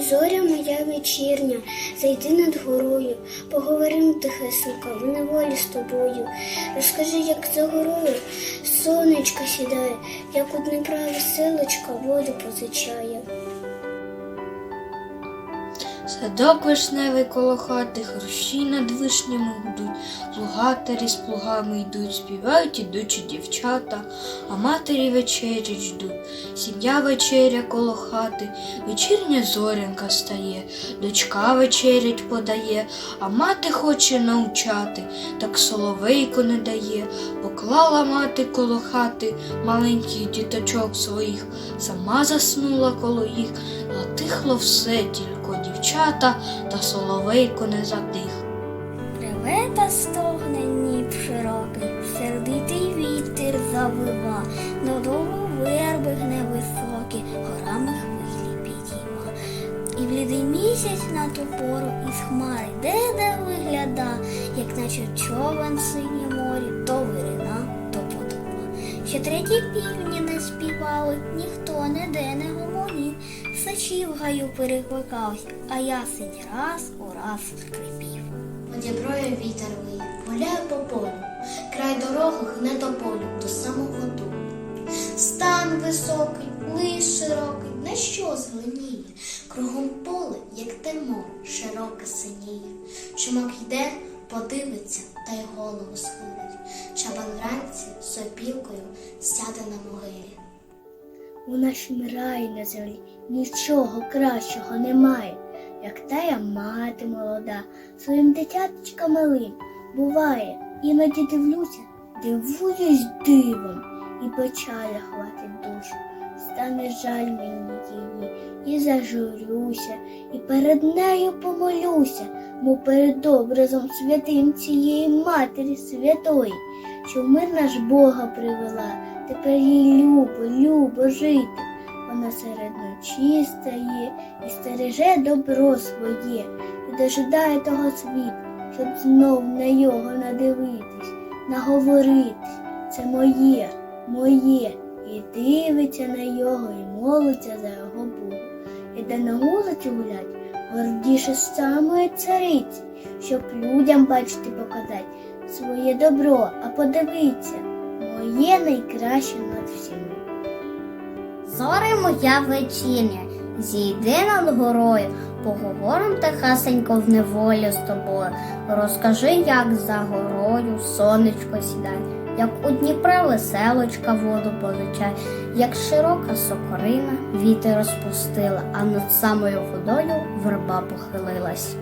Зоря моя вечірня, зайди над горою, поговорим тихесенько в неволі з тобою. Розкажи, як за горою сонечко сідає, як у Дніпра веселочка воду позичає. Садок вишневий коло хати, хрущі над вишнями гудуть, плугатарі з плугами йдуть, співають ідучі дівчата, а матері вечері ждуть. Сім'я вечеря коло хати, вечірня зорянка стає, дочка вечерять подає, а мати хоче научати, так соловейко не дає. Поклала мати коло хати маленьких діточок своїх, сама заснула коло їх, затихло все тільки дівчата, та соловейко не затих. Реве та стогне ніп широкий, сердитий вітер завива, додолу верби гне високі, горами хвилі підійма. І блідий місяць на ту пору із хмари де-де вигляда, як наче човен синє морі, то вирина, то потопла. Ще треті півні не співали, ніхто ніде не гомонів, сачі в гаю перекликався, а ясень раз у раз скрипів. Одіброє вітер виє, гуляє по полю, край дороги гне до полю до самого дому. Стан високий, лис широкий, на що зеленіє? Кругом поле, як те широке синіє. Чумак йде, подивиться та й голову схилить. Чабан вранці сопілкою сяде на могилі. У нашім раї на землі. Нічого кращого немає, як тая мати молода, своїм дитяточкам малим буває, іноді дивлюся, дивуюсь дивом, і печаля хватить душу. Стане жаль мені її, і зажурюся, і перед нею помолюся, мов перед образом святим цієї матері святої, що в мир наш Бога привела, тепер їй любо, любо жити. Вона серед ночі стає і стереже добро своє, і дожидає того світу, щоб знов на його надивитись, наговоритись. Це моє, моє, і дивиться на його, і молиться за його Богу. Іде на вулицю гулять, гордіше самої цариці, щоб людям бачити показати своє добро, а подивиться, моє найкраще над всіми. Зоре моя вечірня, зійди над горою, поговорим тихесенько в неволі з тобою. Розкажи, як за горою сонечко сідає, як у Дніпра веселочка воду позичає, як широка сокорина вітер розпустила, а над самою водою верба похилилась.